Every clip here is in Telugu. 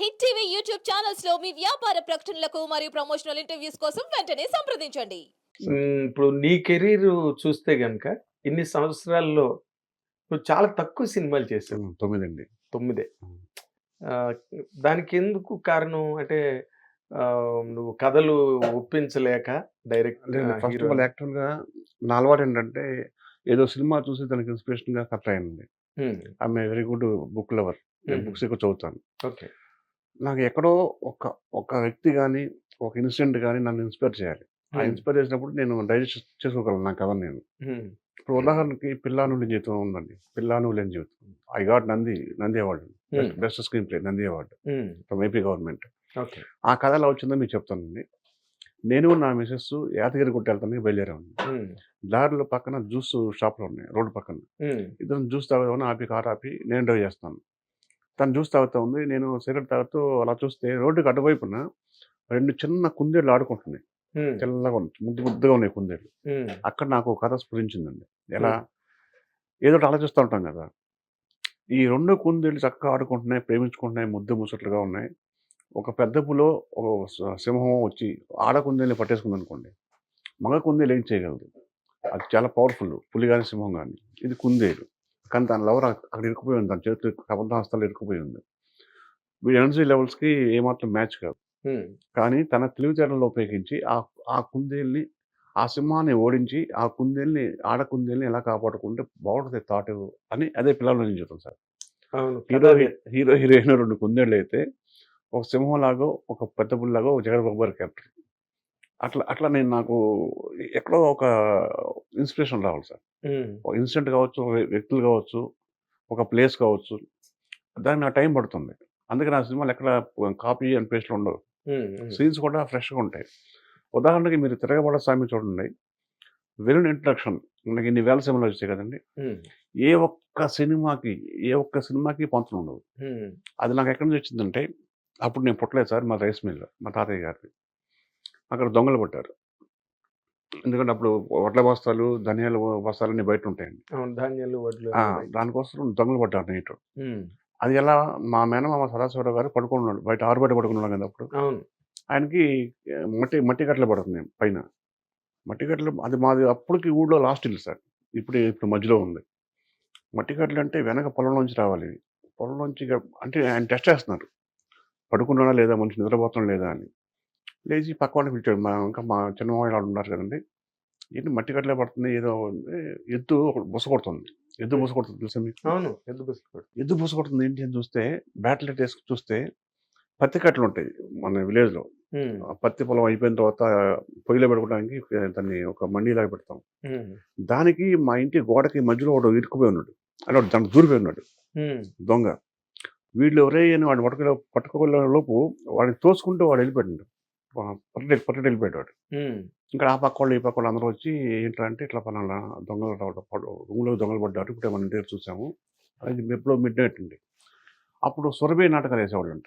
హిట్ టీవీ యూట్యూబ్ ఛానల్స్లో మీ వ్యాపార ప్రకటనలకు మరియు ప్రమోషనల్ ఇంటర్వ్యూస్ కోసం వెంటనే సంప్రదించండి. ఇప్పుడు నీ కెరీర్ చూస్తే గనక ఇన్ని సంవత్సరాల్లో నువ్వు చాలా తక్కువ సినిమాలు చేసావు. తొమ్మిదండి. తొమ్మిదే. దానికి ఎందుకు కారణం? అంటే నువ్వు కథలు ఒప్పించలేక డైరెక్ట్ నేను ఫస్ట్ ఆఫ్ ఆల్ యాక్చువల్గా నా అలవాటు ఏంటంటే ఏదో సినిమా చూసి దానికి ఇన్స్పిరేషన్గా కథ అయింది ఆమె వెరీ గుడ్ బుక్ లవర్ నేను బుక్స్ ఎక్కువ చదువుతాను. ఓకే. నాకు ఎక్కడో ఒక ఒక వ్యక్తి కానీ ఒక ఇన్సిడెంట్ కానీ నన్ను ఇన్స్పైర్ చేయాలి. ఆ ఇన్స్పైర్ చేసినప్పుడు నేను డైజెస్ట్ చేసుకోగలను నా కథ నేను. ఇప్పుడు ఉదాహరణకి పిల్లా నుండి జీవితం ఉందండి. పిల్లా నువ్వు లేని జీవితం. I got Nandi Nandi award best screenplay Nandi award from AP government. ఆ కథ ఎలా వచ్చిందో మీకు చెప్తానండి. నేను నా మిసెస్ యాదగిరి గుట్ట వెళ్తానికి బయలుదేరామండి. దారిలో పక్కన జ్యూస్ షాప్లు ఉన్నాయి. రోడ్డు పక్కన. ఇద్దరం జ్యూస్ తాగుదామని ఆపి కార్ ఆపి నేను డ్రైవ్ చేస్తాను. తను జ్యూస్ తాగుతూ ఉంది. నేను సిగరెట్ తాగుతూ అలా చూస్తే రోడ్డుకి అటువైపున రెండు చిన్న కుందేళ్ళు ఆడుకుంటున్నాయి. తెల్లగా ఉన్నాయి ముద్దు ముద్దుగా ఉన్నాయి కుందేళ్ళు. అక్కడ నాకు కథ స్ఫురించిందండి. ఎలా? ఏదో ఒకటి ఆలోచిస్తూ ఉంటాం కదా! ఈ రెండు కుందేళ్ళు చక్కగా ఆడుకుంటున్నాయి ప్రేమించుకుంటున్నాయి ముద్దు ముసట్లుగా ఉన్నాయి. ఒక పెద్ద పులో ఒక సింహం వచ్చి ఆడ కుందేల్ని పట్టేసుకుంది అనుకోండి మగ కుందేలు ఏం చేయగలదు? అది చాలా పవర్ఫుల్ పులి కానీ సింహం కానీ ఇది కుందేలు. కానీ దాని లవర్ అక్కడ ఇరుక్కుపోయి ఉంది. దాని చేతులు కబంధ హస్తాలు ఇరుక్కుపోయి ఉంది. వీడి ఎనర్జీ లెవెల్స్కి ఏమాత్రం మ్యాచ్ కాదు. కానీ తన తెలివితేటలను ఉపయోగించి ఆ ఆ కుందేల్ని ఆ సింహాన్ని ఓడించి ఆ కుందేల్ని ఆడ కుందేల్ని ఎలా కాపాడుకుంటే బాగుంటుంది థాట్ అని అదే పిల్లల నుంచి చెప్తాం సార్. హీరో హీరో హీరోయిన్ రెండు కుందేళ్ళు అయితే ఒక సింహం లాగో ఒక పెద్ద పుల్లాగో ఒక జగన్ బాబు క్యారెక్టర్. అట్లా అట్లా నేను నాకు ఎక్కడో ఒక ఇన్స్పిరేషన్ రావాలి సార్. ఒక ఇన్సిడెంట్ కావచ్చు వ్యక్తులు కావచ్చు ఒక ప్లేస్ కావచ్చు దానికి నా టైం పడుతుంది. అందుకే నా సినిమాలు ఎక్కడ కాపీ అండ్ పేస్ట్లు ఉండవు. సీన్స్ కూడా ఫ్రెష్గా ఉంటాయి. ఉదాహరణకి మీరు తిరగబడ స్వామి చూడండి. వెలున్ ఇంట్రడక్షన్ మనకి ఇన్ని వేల సినిమాలు వచ్చాయి కదండి. ఏ ఒక్క సినిమాకి ఏ ఒక్క సినిమాకి పొంతన ఉండదు. అది నాకు ఎక్కడి నుంచి వచ్చిందంటే అప్పుడు నేను పుట్టలేదు సార్ మా రైస్ మిల్ మా తాతయ్య గారిది. అక్కడ దొంగలు పట్టారు. ఎందుకంటే అప్పుడు వడ్ల బస్తాలు ధనియాల బస్తాలు అన్ని బయట ఉంటాయండి ధాన్యాలు వడ్లు దానికోసం దొంగలు పడ్డారు నైట్ అది ఎలా మా మేనమామ సదాశివరావు గారు పడుకున్నాడు. బయట ఆరు బయట పడుకున్నాడు కదా అప్పుడు. ఆయనకి మట్టి మట్టి కట్టలు పడుతుంది పైన. మట్టి కట్టలు అది మాది అప్పటికి ఊళ్ళో లాస్ట్ ఇల్లు సార్. ఇప్పుడు ఇప్పుడు మధ్యలో ఉంది. మట్టి కట్టలు అంటే వెనక పొలంలోంచి రావాలి. పొలంలోంచి అంటే ఆయన టెస్ట్ చేస్తున్నారు. పడుకున్నాడా లేదా? మనిషి నిద్రపోతున్నాడా లేదా అని. లేచి పక్క వాళ్ళని పిలిచాడు. మా ఇంకా మా చిన్నమాయ వాళ్ళు ఉన్నారు కదండి. ఏంటి మట్టి కట్టలే పడుతుంది? ఏదో. ఎద్దు బుస కొడుతుంది. ఎద్దు బుస కొడుతుంది తెలుసా మీకు? అవును. ఎద్దు బస్సు ఎద్దు బుస కొడుతుంది ఏంటి అని చూస్తే బ్యాట్లెట్ వేసుకు చూస్తే పత్తి కట్టలు ఉంటాయి మన విలేజ్లో. ఆ పత్తి పొలం అయిపోయిన తర్వాత పొయ్యిలో పెట్టుకోవడానికి దాన్ని ఒక మండీలాగా పెడతాం. దానికి మా ఇంటి గోడకి మధ్యలో ఒకడు ఇరుక్కుపోయి ఉన్నాడు. వాడు దాంట్లో దూరిపోయి ఉన్నాడు. దొంగ. వీళ్ళు ఎవరే అని వాడు పట్టుకునే పట్టుకోగల లోపు వాడిని తోసుకుంటూ వాడు వెళ్ళిపోయాడు. పట్టె పట్టె వెళ్ళిపోయాడు వాడు ఇక్కడ ఆ పక్క వాళ్ళు ఈ పక్క వాళ్ళు అందరూ వచ్చి ఏంటంటే ఇట్లా పలానా దొంగలు రూమ్లో దొంగలు పడ్డారు. ఇప్పుడే మన ఇంటి చూసాము. అది ఎప్పుడో మిడ్ నైట్ అండి. అప్పుడు సురభి నాటకాలు వేసేవాళ్ళు అంట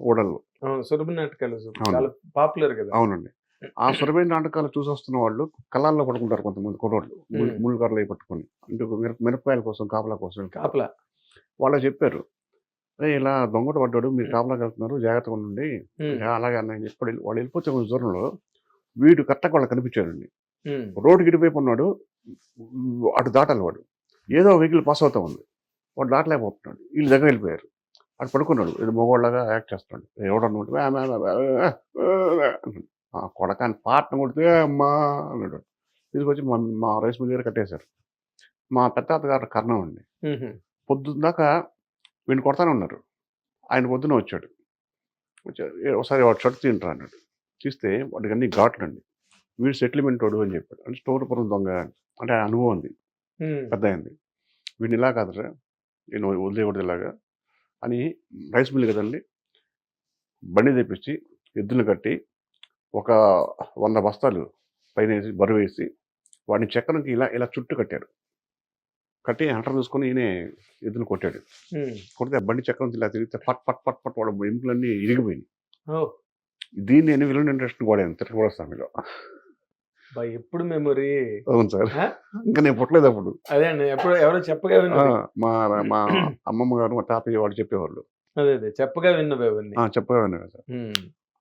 ఓడల్లో సురభి నాటకాలు. చాలా పాపులర్ కదా. అవునండి. ఆ సురభి నాటకాలు చూసి వస్తున్న వాళ్ళు కళ్ళాల్లో పడుకుంటారు కొంతమంది కుర్రోళ్ళు. ముళ్ళు కర్రలు పట్టుకొని. అంటే మిరప మిరపకాయల కోసం కాపలా కోసం. కాపలా. వాళ్ళు చెప్పారు అరే ఇలా దొంగట పడ్డాడు మీరు కాపలాకి వెళ్తున్నారు జాగ్రత్తగా ఉండండి. ఉమ్, "యా, అలాగే అన్న చెప్పి వాళ్ళు వాళ్ళు వెళ్ళిపోతే కొంచెం దూరంలో వీడు కరెక్ట్గా వాళ్ళు కనిపించాడండి. ఉమ్, రోడ్డుకి ఇటువైపు ఉన్నాడు అటు దాటాలి వాడు. ఏదో వెహికల్ పాస్ అవుతా ఉంది. వాడు దాటలేకపోతున్నాడు. వీళ్ళు దగ్గర వెళ్ళిపోయారు. అటు పడుకున్నాడు. ఇది మగవాళ్ళగా యాక్ట్ చేస్తున్నాడు. ఎవడన్నా ఆ కొడకాని పాటను కొడితే అమ్మా అన్నాడు. తీసుకొచ్చి మా మా రైస్ మిల్ దగ్గర కట్టేశారు. మా పెద్ద గారు కర్ణం అండి. ఉమ్, పొద్దున్న దాకా వీడిని కొడతానే ఉన్నారు. ఆయన పొద్దున వచ్చాడు. వచ్చాడు "ఏ, ఒకసారి వాడు షర్ట్ తింటారు అన్నాడు. తీస్తే వాడికి అన్ని ఘాట్లు అండి వీడు సెటిల్మెంట్ వాడు అని చెప్పాడు. అంటే స్టోర్పురం దొంగ అంటే ఆయన అనుభవం ఉంది పెద్ద అయింది వీడిని ఇలా కాదురా నేను వదిలేయకూడదు ఇలాగా అని రైస్ మిల్ కదండి బండి తెప్పించి ఎద్దులు కట్టి ఒక వంద బస్తాలు పైన వేసి బరువు వేసి వాడిని చక్రంకి ఇలా ఇలా చుట్టూ కట్టారు. కట్టి హంటర్ చూసుకొని ఈయన ఎద్దులు కొట్టాడు. కొడితే బండి చక్రం ఇలా తిరిగితే పట్ పట్ పట్ పట్ వాడు ఎముకలన్నీ ఇరిగిపోయినాయి. దీన్ని నేను విలన్ ఇంట్రెస్ట్ వాడాను తిరగబడ స్వామిలో ఎప్పుడు మెమొరీ? అవును సార్? ఇంకా నేను పుట్టలేదు అప్పుడు. అదే అండి ఎప్పుడు ఎవరో చెప్పగా మా మా అమ్మమ్మ గారు మా తాతయ్య వాడు చెప్పేవాళ్ళు. అదే అదే చెప్పగా విన్నవి చెప్పగా విన్నాను సార్.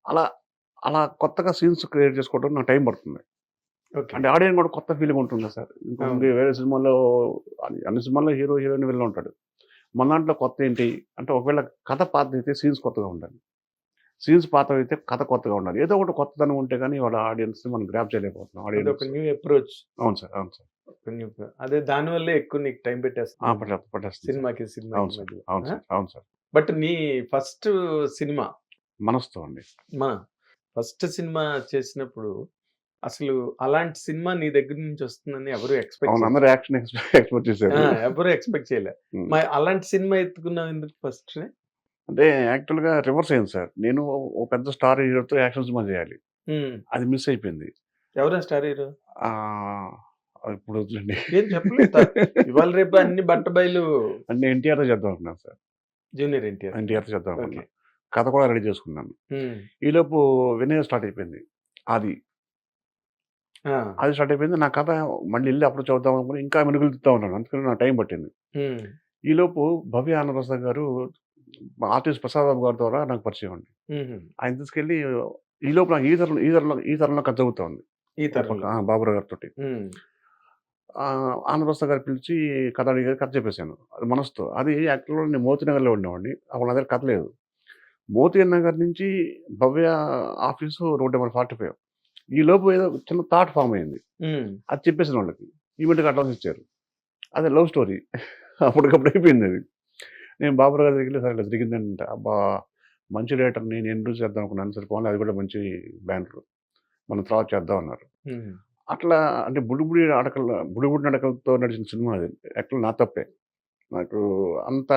అలా అలా కొత్తగా సీన్స్ క్రియేట్ చేసుకోవడం నాకు టైం పడుతుంది. అంటే ఆడియన్స్ కూడా కొత్త ఫీలింగ్ ఉంటుంది సార్? ఇంకొక. వేరే సినిమాలో అన్ని- సినిమాల్లో హీరో హీరోయిన్ వెళ్ళి ఉంటాడు. మన దాంట్లో కొత్త ఏంటి? అంటే ఒకవేళ కథ పాత అయితే సీన్స్ కొత్తగా ఉండాలి. సీన్స్ పాత అయితే కథ కొత్తగా ఉండాలి. ఏదో ఒకటి కొత్తదనం ఉంటే కానీ వాళ్ళ ఆడియన్స్ మనం గ్రాప్ చేయలేకపోతున్నాం అది ఒక ఆడియన్స్. New approach. అవును సార్ అవును సార్. అదే దాని వల్లే ఎక్కువ నీకు టైం ఆ, పెట్టేస్తుంది పట్టే- పట్టేస్తుంది. సార్. సినిమాకి సినిమా అవును సార్ అవును సార్ అవును సార్. బట్ నీ ఫస్ట్ సినిమా? మనసుతో అండి. మన. ఫస్ట్ సినిమా చేసినప్పుడు అసలు అలాంటి సినిమా నీ దగ్గర నుంచి వస్తుందని ఎవరు ఎక్స్పెక్ట్ అందరూ యాక్షన్ ఎక్స్పెక్ట్ చేశారు. ఎవరు ఎక్స్పెక్ట్ చేయలే. ఉమ్. మరి అలాంటి సినిమా ఎత్తుకున్నావు ఎందుకు ఫస్ట్? అంటే యాక్చువల్గా రివర్స్ అయింది సార్. నేను ఓ పెద్ద స్టార్ హీరోతో యాక్షన్ సినిమా చేయాలి. అది మిస్ అయిపోయింది. ఎవరా స్టార్ హీరో? ఇప్పుడు వద్దులేండి. ఏం చెప్పలేదు ఇవాళ రేపు అన్ని బట్ట బయలు అంటే ఎన్టీఆర్ చేద్దాం అనుకున్నాను సార్. జూనియర్ ఎన్టీఆర్. ఎన్టీఆర్ చేద్దాం అనుకున్నాను. కథ కూడా రెడీ చేసుకున్నాను. ఈలోపు వినయ స్టార్ట్ అయిపోయింది. అది అది స్టార్ట్ అయిపోయింది. నా కథ మళ్ళీ వెళ్ళి అప్పుడు చదువుదాం అనుకుని ఇంకా మెరుగులు తిప్పుతా ఉన్నాను. అందుకని నా టైం పట్టింది. ఈలోపు భవ్య ఆనప్రసాద్ గారు ఆర్టిస్ట్ ప్రసాద్ బాబు గారి ద్వారా నాకు పరిచయం అండి. ఆయన తీసుకెళ్ళి ఈ లోపు నాకు ఈ తరంలో ఈ తరంలో ఈ తరంలో కథ చదువుతా ఉంది. ఈ తరంలో బాబురావు గారితో ఉమ్, ఆంధ్రప్రసాద్ గారు పిలిచి కథ అడిగారు కథ చెప్పేశాను. అది మనసుతో. అది యాక్చువల్గా నేను మోతీ నగర్లో ఉండేవాడిని. అప్పుడు నా దగ్గర కథ లేదు. మోతీ నగర్ నుంచి Bhavya office road number forty five. ఈ లోపు ఏదో చిన్న థాట్ ఫామ్ అయింది. అది చెప్పేసిన వాళ్ళకి. ఈవెంట్కి అడ్వాన్స్ ఇచ్చారు. అదే లవ్ స్టోరీ. అప్పటికప్పుడు అయిపోయింది అది. నేను బాబురావు గారి దగ్గర సరే ఇలా జరిగిందంటే. అబ్బా మంచి రేటర్ నేను ఎన్ని రోజులు చేద్దాం అనుకున్నాను సరే పోనీ అది కూడా మంచి బ్యానర్. మనం తర్వాత చేద్దాం అన్నారు. అట్లా అంటే బుడిబుడి అడకల బుడిబుడి నడకలతో నడిచిన సినిమా అది. యాక్చువల్ నా తప్పే. నాకు అంత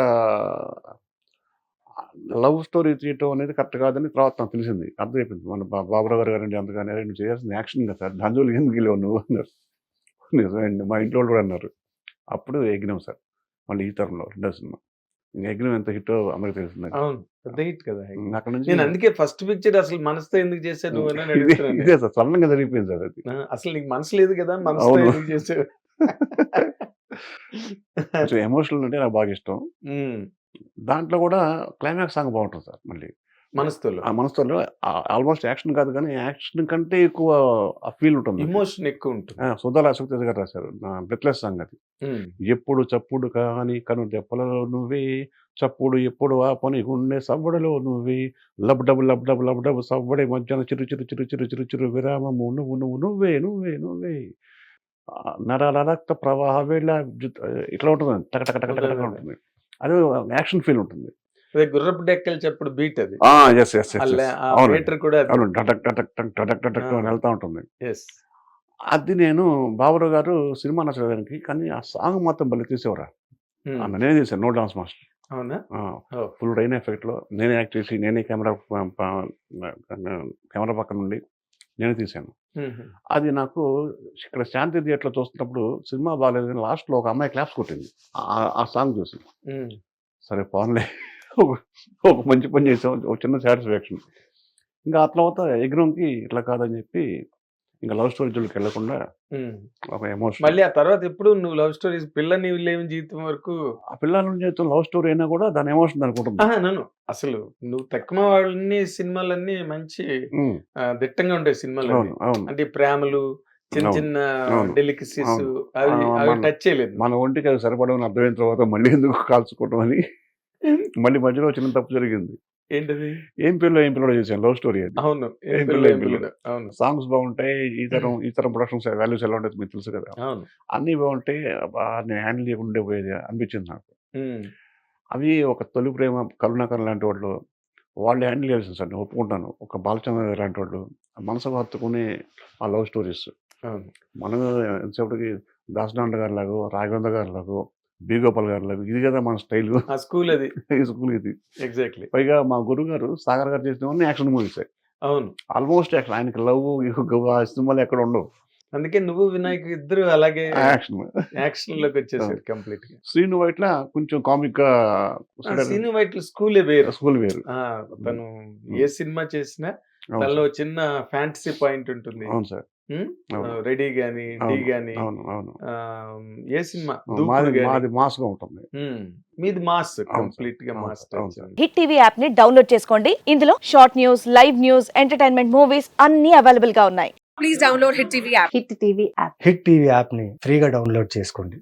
లవ్ స్టోరీ తీయటం అనేది కరెక్ట్ కాదని తర్వాత నాకు తెలిసింది. అర్థమైపోయింది. మన బాబురావు గారు గారండి అందుకని "అరే, నువ్వు చేయాల్సింది యాక్షన్ కదా సార్ దాని జోలికి ఎందుకు వెళ్ళావు నువ్వు అన్నారు. నిజమండి మా ఇంట్లో కూడా అన్నారు. అప్పుడు ఎగ్నాం సార్ మళ్ళీ ఈ తరంలో రెండో సినిమా. ఎగ్నాం ఎంత హిట్ అందరికి తెలిసింది. పెద్ద హిట్ కదా అక్కడ నుంచి నేను అందుకే ఫస్ట్ పిక్చర్ అసలు మనసుతో ఎందుకు చేశాను నువ్వు ఇదే సార్ సడన్గా జరిగిపోయింది సార్ అది. అసలు నీకు మనసు లేదు కదా మనసుతో అవును. ఎందుకు చేసావు ఎమోషనల్ అంటే నాకు బాగా ఇష్టం. దాంట్లో కూడా క్లైమాక్స్ సాంగ్ బాగుంటుంది సార్ మళ్ళీ. మనసుతో ఆ మనసుతో ఆల్మోస్ట్ యాక్షన్ కాదు కానీ యాక్షన్ కంటే ఎక్కువ ఆ ఫీల్ ఉంటుంది ఇమోషన్ ఎక్కువ ఉంటుంది. సుధాల అశోక్ గారు రాశారు. నా బ్రెత్లెస్ సాంగ్ అది ఎప్పుడు చప్పుడు కాని కను దెప్పలలో నువ్వే చప్పుడు ఎప్పుడు ఆ పని గుండె సవ్వడలో నువ్వే. లబ్ డబు లబ్ డబు లబ్ డబు సవ్వడే మధ్యాహ్నం చిరు చిరు చిరు చిరు చిరు చిరు విరామము. నువ్వు నువ్వు నువ్వే నువ్వే నువ్వే. నరాల రక్త ప్రవాహ వేళ ఇట్లా ఉంటుంది టక టక టక టక ఉంటుంది. అది యాక్షన్ ఫీల్ ఉంటుంది. అదే గుర్రపు డెక్కలు చెప్పుడు బీట్ అది. ఎస్ ఎస్ అవును. కూడా అవును టక్ అని వెళ్తా ఉంటుంది. అది నేను బాబురావు గారు సినిమా నచ్చడానికి కానీ ఆ సాంగ్ మాత్రం భలే తీసేవరా. నేనే చేశాను నో డాన్స్ మాస్టర్. అవునా. ఫుల్ రైన్ ఎఫెక్ట్లో నేనే యాక్ట్ చేసి నేనే కెమెరా కెమెరా పక్కన నుండి నేనే తీశాను. అది నాకు ఇక్కడ శాంతి థియేటర్లో చూస్తున్నప్పుడు సినిమా బాగాలేదు లాస్ట్లో ఒక అమ్మాయి క్లాప్స్ కొట్టింది. ఆ- సాంగ్ చూసి. సరే పోన్లే. ఒక మంచి పని చేసాం. ఒక చిన్న సాటిస్ఫాక్షన్. ఇంకా ఆ తర్వాత ఎగ్రోమ్కి ఇట్లా కాదని చెప్పి ఇంకా లవ్ స్టోరీ జోలికి వెళ్ళకుండా ఉమ్. ఒక ఎమోషన్ మళ్ళీ ఆ తర్వాత ఎప్పుడు నువ్వు లవ్ స్టోరీస్ పిల్ల నీవు లేని జీవితం వరకు ఆ పిల్లల జీవితం లవ్ స్టోరీ అయినా కూడా దాని ఎమోషన్ నన్ను అసలు నువ్వు తక్కువ వాళ్ళని సినిమాలన్నీ మంచి దిట్టంగా ఉంటాయి సినిమాలు అంటే ప్రేమలు చిన్న చిన్న డెలికసీస్. అవి అవి టచ్ చేయలేదు. మన ఒంటికి అది సరిపడమని అర్థమైన తర్వాత మళ్ళీ ఎందుకు కాల్చుకోవటం అని మళ్ళీ మధ్యలో చిన్న తప్పు జరిగింది. ఏంటది? ఏం పిల్ల ఏం పిల్లలు చేశాను లవ్ స్టోరీ అది. అవును. ఏం పిల్ల, ఏం. అవును. సాంగ్స్ బాగుంటాయి ఈ తరం ఈ తరం ప్రొడక్షన్స్ వాల్యూస్ ఎలా ఉంటుంది మీకు తెలుసు కదా? అవును. అన్నీ బాగుంటాయి నేను హ్యాండిల్ చేయకుండా పోయేది అనిపించింది నాకు. అవి ఒక తొలి ప్రేమ కరుణాకర్ లాంటి వాళ్ళు వాళ్ళు హ్యాండిల్ చేయాల్సింది సార్ నేను ఒప్పుకుంటాను. ఒక బాలచంద్ర గారు లాంటి వాళ్ళు మనసు హత్తుకునే ఆ లవ్ స్టోరీస్. మనం ఎంతసేపటికి దాసనాండ గారి లాగో రాఘవేంద్ర గారి లాగో బి గోపాల్ గారి ఇది కదా మన స్టైల్. స్కూల్ అది స్కూల్ ఇది ఎగ్జాక్ట్లీ పైగా మా గురువు గారు సాగర్ గారు చేసినవన్నీ యాక్షన్ మూవీస్. అవును. ఆల్మోస్ట్ యాక్షన్ ఆయనకి లవ్ ఆ సినిమాలు ఎక్కడ ఉండవు. అందుకే నువ్వు వినాయక్ ఇద్దరు అలాగే యాక్షన్. యాక్షన్లోకి వచ్చేసారు కంప్లీట్గా శ్రీను వైట్ల కొంచెం కామిక్గా సీను వైట్ స్కూలే వేరు. స్కూల్ వేరు. తను ఏ సినిమా చేసినా సార్. చిన్న ఫ్యాంటసీ పాయింట్ ఉంటుంది. అవును సార్. రెడీ గాని డి. గాని అవును. అవును. ఆ, ఏ సినిమా? మాది ఉంటుంది. మీది మాస్. కంప్లీట్గా మాస్. హిట్ టీవీ యాప్ని డౌన్లోడ్ చేసుకోండి. ఇందులో short news live news entertainment movies అన్ని అవైలబుల్గా ఉన్నాయి. Please download Hit TV app. Hit TV app hit TV యాప్ని ఫ్రీగా డౌన్లోడ్ చేసుకోండి.